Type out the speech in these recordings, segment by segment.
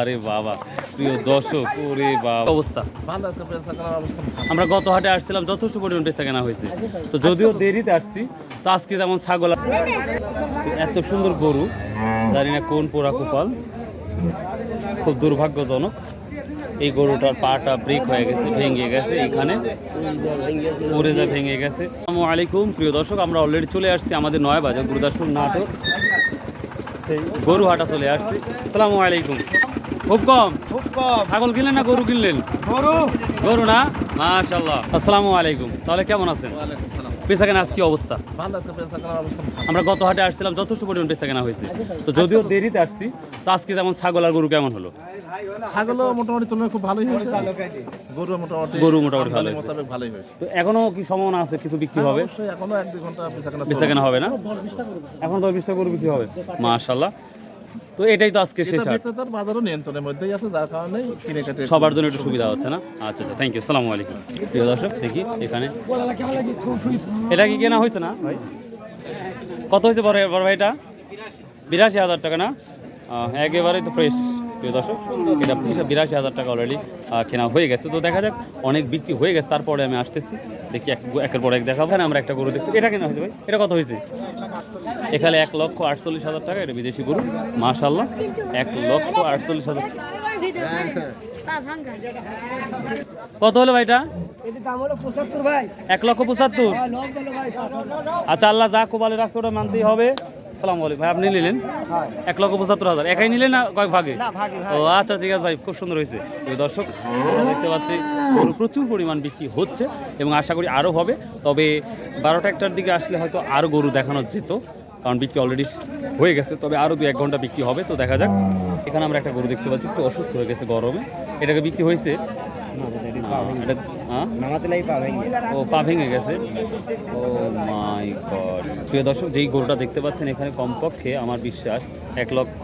আরে বাবা প্রিয় দর্শক ওরে বাবা। অবস্থা? ভালো আছে অবস্থা? আমরা গত হাটে আসছিলাম যথেষ্ট পরিমাণ বেচা কেনা হয়েছে। তো যদিও দেরিতে আসছি তো আজকে যেমন ছাগল এত সুন্দর গরু জানি না কোন পোড়া কোপাল। খুব দুর্ভাগ্যজনক এই গরুটার পাটা ব্রেক হয়ে গেছে ভেঙে গেছে এখানে যা ভেঙে গেছে। আসসালামু আলাইকুম প্রিয় দর্শক আমরা অলরেডি চলে আসছি আমাদের নয় বাজার গুরুদাসপুর নাটক সেই গরু হাটা চলে আসছি। আসসালামু আলাইকুম। খুব কম। খুব কম। ছাগল কিনলেন না গরু কিনলেন? গরু। গরু না? মাশাল্লাহ আসসালামু আলাইকুম। তাহলে কেমন আছেন? বেচা কেনা আজকে অবস্থা? ভালো আছে বেচা কেনার অবস্থা। আমরা গত হাটে আসছিলাম যথেষ্ট পরিমাণ বেচা কেনা হয়েছে তো যদিও দেরিতে আসছি তো আজকে যেমন ছাগল আর গরু কেমন হলো? ছাগলও মোটামুটি তুলনায় খুব ভালোই হয়েছে। গরু মোটামুটি গরু মোটামুটি ভালো হয়েছে। মোতাবেক ভালোই হয়েছে। তো এখনও কি সম্ভাবনা আছে কিছু বিক্রি হবে? অবশ্যই এখনও এক দুই ঘণ্টা বেচা কেনা হবে না? এখন দশ বিশটা গরু বিক্রি হবে। মাশাল্লাহ তো এটাই তো আজকে শেষ হাট বাজারও নিয়ন্ত্রণের মধ্যেই আছে যার কারণে কিনে কাটে সবার জন্য একটু সুবিধা হচ্ছে না? আচ্ছা আচ্ছা থ্যাংক ইউ সালামু আলাইকুম। প্রিয় দর্শক দেখি এখানে। এটা কি কেনা হয়েছে না ভাই? কত হয়েছে বড় বড় ভাইটা? বিরাশি হাজার টাকা না? একেবারেই তো ফ্রেশ প্রিয় দর্শক এটা বিরাশি হাজার টাকা অলরেডি কেনা হয়ে গেছে। তো দেখা যাক অনেক বিক্রি হয়ে গেছে তারপরে আমি আসতেছি দেখি এক একের পর এক দেখাবো। আমরা একটা গরু দেখতে এটা কেনা হয়েছে ভাই? এটা কত হয়েছে? এখানে এক লক্ষ আটচল্লিশ হাজার টাকা এটা বিদেশি গরু মাশাল্লাহ এক লক্ষ আটচল্লিশ হাজার কত হলো ভাইটা? এক লক্ষ পঁচাত্তর। হাজার। আচ্ছা আল্লাহ যা কোবালে রাখছে ওটা মানতেই হবে। সালাম আলাইকুম ভাই আপনি নিলেন এক লক্ষ পঁচাত্তর হাজার একাই নিলেন না কয়েক ভাগে ও আচ্ছা ঠিক আছে ভাই খুব সুন্দর হয়েছে দর্শক দেখতে পাচ্ছি গরু প্রচুর পরিমাণ বিক্রি হচ্ছে এবং আশা করি আরও হবে তবে বারোটা একটার দিকে আসলে হয়তো আরও গরু দেখানো যেত কারণ বিক্রি অলরেডি হয়ে গেছে তবে আরও দু এক ঘণ্টা বিক্রি হবে তো দেখা যাক এখানে আমরা একটা গরু দেখতে পাচ্ছি একটু অসুস্থ হয়ে গেছে গরমে এটাকে বিক্রি হয়েছে এটা হ্যাঁ ও পা ভেঙে গেছে ও গড প্রিয় দর্শক যেই গরুটা দেখতে পাচ্ছেন এখানে কমপক্ষে আমার বিশ্বাস এক লক্ষ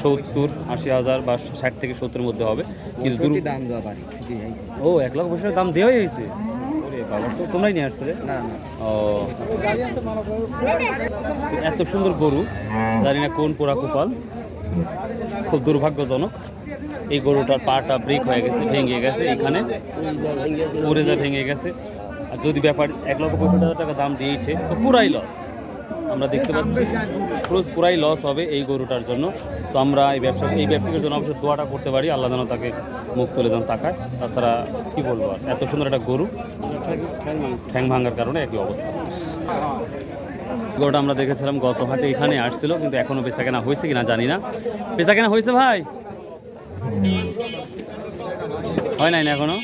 সত্তর আশি হাজার বা ষাট থেকে সত্তর মধ্যে হবে। কিন্তু দাম ও এক লক্ষ পয়সার দাম দেওয়াই হয়েছে? তো তোমরাই নিয়ে আসছিলে ও। এত সুন্দর গরু জানি না কোন পোড়া কোপাল। খুব দুর্ভাগ্যজনক। এই গরুটার পাটা ব্রেক হয়ে গেছে ভেঙে গেছে এখানে। যা ভেঙে গেছে। আর যদি ব্যাপার এক লক্ষ পঁয়ষট্টি হাজার টাকা দাম দিয়েছে, তো পুরাই লস আমরা দেখতে পাচ্ছি পুরো পুরাই লস হবে এই গরুটার জন্য। তো আমরা এই ব্যবসা এই ব্যবসায়ীর জন্য অবশ্যই দোয়াটা করতে পারি। আল্লাহ যেন তাকে মুখ তুলে যেন তাকায়। তাছাড়া কী বলব আর? এত সুন্দর একটা গরু। ঠ্যাং ভাঙার কারণে একই অবস্থা। গরুটা আমরা দেখেছিলাম গত হাটে এখানে আসছিল, কিন্তু এখনও বেচা কেনা হয়েছে কিনা জানি না। বেচা কেনা হয়েছে ভাই? হয় নাই না এখনও?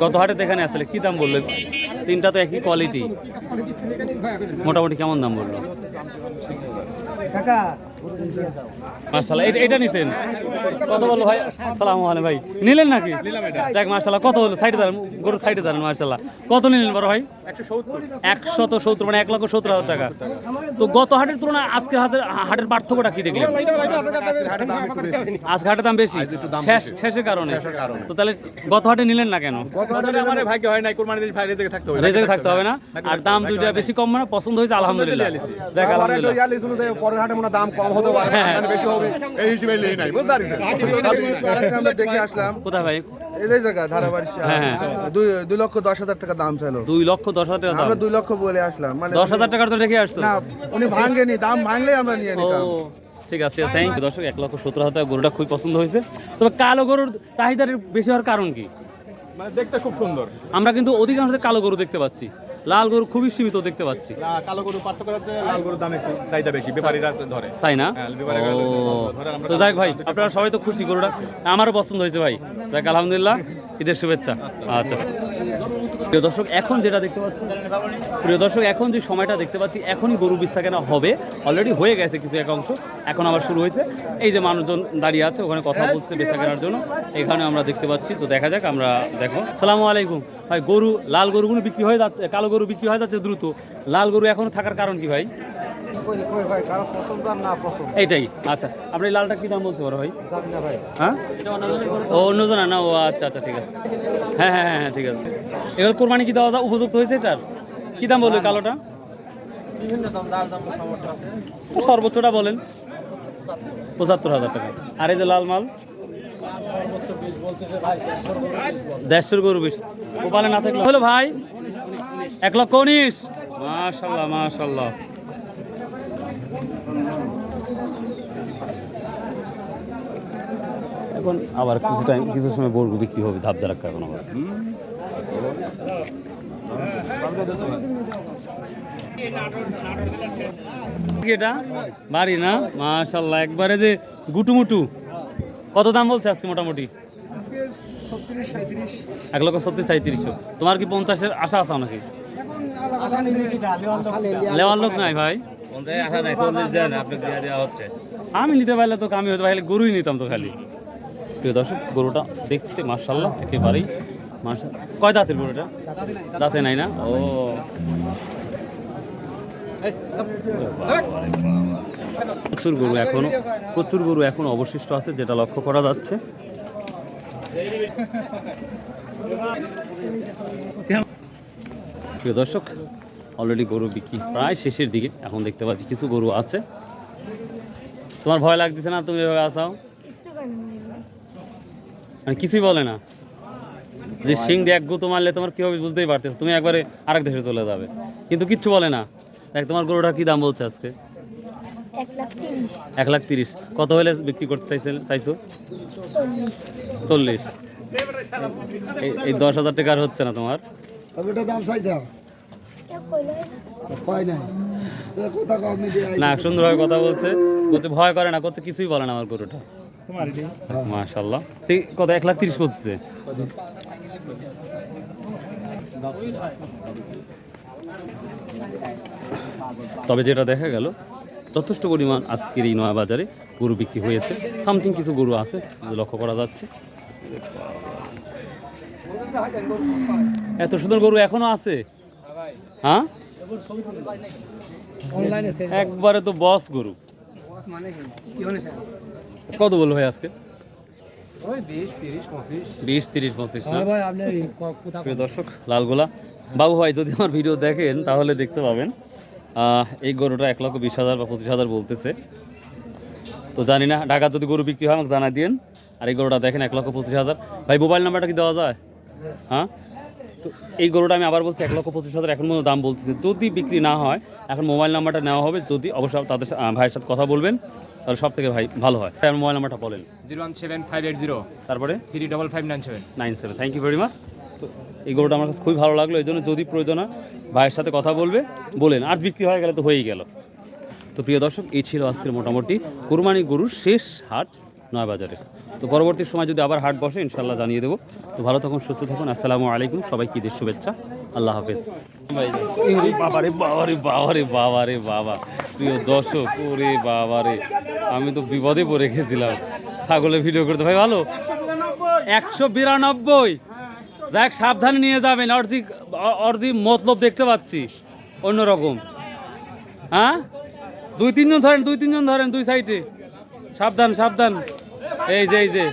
গত হাটে এখানে আসলে কি দাম বলল তিনটা তো একই কোয়ালিটি মোটামুটি কেমন দাম বলল? মার্শাল্লাহ এটা এটা নিছেন? কত বলল ভাই? সালাম ভাই। নিলেন নাকি? দেখ মার্শাল্লাহ কত হলো সাইডে দাঁড়ান, গরুর সাইডে দাঁড়ান মার্শাল্লাহ কত নিলেন বড় ভাই? একশত সত্তর মানে এক লক্ষ সত্তর হাজার টাকা। তো গত হাটের তুলনায় হাটের হাটের পার্থক্যটা কি দেখলেন? আজকে হাটের দাম বেশি? শেষ শেষের কারণে? তো তাহলে গত হাটে নিলেন না কেন? হয় রেজেকে থাকতে হবে না? আর দাম দুইটা বেশি কম মানে পছন্দ হয়েছে, আলহামদুলিল্লাহ। দেখ আলহামদুলিল্লাহ। পরের হাটে মনে দাম কম হতে পারে হ্যাঁ। বেশি হবে এই হিসেবে নেই নাই বুঝতে পারছেন আমরা দেখে আসলাম। কোথায় ভাই? এই জায়গা ধারাবাড়ি হ্যাঁ, হ্যাঁ। দুই দুই লক্ষ দশ হাজার টাকা দাম চাইলো। দুই লক্ষ দশ হাজার টাকা আমরা দুই লক্ষ বলে আসলাম। মানে দশ হাজার টাকার তো রেখে আসছো। না উনি দাম ভাঙলে আমরা নিয়ে নিতাম। ঠিক আছে ঠিক আছে। থ্যাংক ইউ দর্শক। এক লক্ষ সত্তর হাজার টাকা গরুটা খুবই পছন্দ হয়েছে। তবে কালো গরুর চাহিদার বেশি হওয়ার কারণ কি? মানে দেখতে খুব সুন্দর। আমরা কিন্তু অধিকাংশ কালো গরু দেখতে পাচ্ছি। লাল গরু খুবই সীমিত দেখতে পাচ্ছি। কালো গরু পার্থক্য আছে লাল গরুর দাম একটু চাহিদা বেশি ব্যাপারীরা ধরে। তাই না? হ্যাঁ, তো যাক ভাই আপনারা সবাই তো খুশি গরুটা। আমারও পছন্দ হয়েছে ভাই। যাক আলহামদুলিল্লাহ ঈদের শুভেচ্ছা। আচ্ছা। প্রিয় দর্শক, এখন যেটা দেখতে পাচ্ছি প্রিয় দর্শক, এখন যে সময়টা দেখতে পাচ্ছি, এখনই গরু বিশ্বা কেনা হবে। অলরেডি হয়ে গেছে কিছু এক অংশ। এখন আবার শুরু হয়েছে। এই যে মানুষজন দাঁড়িয়ে আছে, ওখানে কথা বলছে বেচা কেনার জন্য। এখানে আমরা দেখতে পাচ্ছি, তো দেখা যাক, আমরা দেখো। সালামু আলাইকুম। ভাই, গরু, লাল গরুগুলো বিক্রি হয়ে যাচ্ছে, কালো গরু বিক্রি হয়ে যাচ্ছে দ্রুত। লাল গরু এখনও থাকার কারণ কি ভাই? এইটাই। আচ্ছা আপনি লালটা কি দাম বলতে পারো ভাই? হ্যাঁ? ও অন্যজনা না ও আচ্ছা আচ্ছা ঠিক আছে। হ্যাঁ হ্যাঁ হ্যাঁ হ্যাঁ ঠিক আছে। এবার কোরবানি কি দেওয়া উপযুক্ত হয়েছে এটার? কি দাম বলবে কালোটা? সর্বোচ্চটা বলেন। পঁচাত্তর হাজার টাকা। আর এই যে লাল মাল? দেড়শোর গরু বেশি। ওপালে না থাকলে হলো ভাই এক লক্ষ উনিশ। মাশাল্লাহ মাশাল্লাহ। এখন আবার কিছু টাইম কিছু সময়। গরু বিক্রি হবে ধাপ ধারাক্কা এখন আবার। এটা? বাড়ি না? মাশাল্লাহ একবারে যে গুটুমুটু। কত দাম বলছে আজকে মোটামুটি? এক লক্ষ ছত্রিশ সাঁত্রিশশো তোমার কি পঞ্চাশের আশা আছে নাকি? লেওয়ার লোক নাই ভাই। আমি নিতে পারলে তো আমি হয়তো পারলে গরুই নিতাম তো খালি। প্রিয় দর্শক, গরুটা দেখতে মার্শাল্লাহ একেবারেই মার্শাল কয় দাঁতের গরুটা? দাঁতে নাই না? ও। প্রচুর গরু এখনও, প্রচুর গরু এখনও অবশিষ্ট আছে, যেটা লক্ষ্য করা যাচ্ছে। প্রিয় দর্শক অলরেডি গরু বিক্রি প্রায় শেষের দিকে, এখন দেখতে পাচ্ছি কিছু গরু আছে। তোমার ভয় লাগতেছে না তুমি এভাবে আসাও? মানে কিছুই বলে না। যে সিং দিয়ে এক গুতো মারলে তোমার কীভাবে বুঝতেই পারতেছো? তুমি একবারে আরেক দেশে চলে যাবে। কিন্তু কিচ্ছু বলে না। দেখ তোমার গরুটা কী দাম বলছে আজকে? এক লাখ তিরিশ। এক কত হলে বিক্রি করতে চাইছেন চাইছো? চল্লিশ। এই- এই দশ হাজার টাকার হচ্ছে না তোমার। না। সুন্দরভাবে কথা বলছে। বলছে ভয় করে না করছে কিছুই বলে না আমার গরুটা। মাশাল্লাহ কত? এক লাখ তিরিশ করছে তবে যেটা দেখা গেল যথেষ্ট পরিমাণ আজকের এই নয়া বাজারে গরু বিক্রি হয়েছে। সামথিং কিছু গরু আছে লক্ষ্য করা যাচ্ছে। এত সুন্দর গরু এখনও আছে? হ্যাঁ? একবারে তো বস গরু। মানে হনে কত বলল ভাই আজকে? বিশ তিরিশ পঁচিশ। কোথা প্রিয় দর্শক লালগোলা। বাবু ভাই যদি আমার ভিডিও দেখেন তাহলে দেখতে পাবেন। এই গরুটা এক লক্ষ বিশ হাজার বা পঁচিশ হাজার বলতেছে। তো জানি না ঢাকা যদি গরু বিক্রি হয় আমাকে জানাই দিন আর এই গরুটা দেখেন এক লক্ষ পঁচিশ হাজার। ভাই মোবাইল নাম্বারটা কি দেওয়া যায়? হ্যাঁ? তো এই গরুটা আমি আবার বলছি এক লক্ষ পঁচিশ হাজার এখন মতো দাম বলতেছে। যদি বিক্রি না হয় এখন মোবাইল নাম্বারটা নেওয়া হবে। যদি অবশ্যই তাদের সা- ভাইয়ের সাথে কথা বলবেন। তাহলে সব থেকে ভাই ভালো হয়। তাই আমার মোবাইল নাম্বারটা বলেন। Zero one seven five eight zero. তারপরে? Three double five nine seven. Nine seven. Thank you very much তো এই গরুটা আমার কাছে খুবই ভালো লাগল এই জন্য যদি প্রয়োজন হয় ভাইয়ের সাথে কথা বলবে বলেন। আর বিক্রি হয়ে গেলে তো হয়েই গেল। তো প্রিয় দর্শক এই ছিল আজকের মোটামুটি কুরবানি গরুর শেষ হাট নয় বাজারের তো পরবর্তী সময় যদি আবার হাট বসে ইনশাল্লাহ জানিয়ে দেবো। তো ভালো থাকুন সুস্থ থাকুন। আসসালামু আলাইকুম। সবাইকে ঈদের শুভেচ্ছা। আল্লাহ হাফেজ। বাবারে বাবারে বাবারে বাবারে, বাবা। প্রিয় দর্শক, ওরে বাবারে, আমি তো বিপদে পড়ে গেছিলাম। ছাগলের ভিডিও করতে। ভাই, ভালো? একশো বিরানব্বই। যাক, সাবধানে নিয়ে যাবেন। অর্ধি অর্ধি মতলব দেখতে পাচ্ছি, অন্যরকম। হ্যাঁ? দুই তিনজন ধরেন, দুই তিনজন ধরেন, দুই সাইডে সাবধান সাবধান। এই যে এই যে।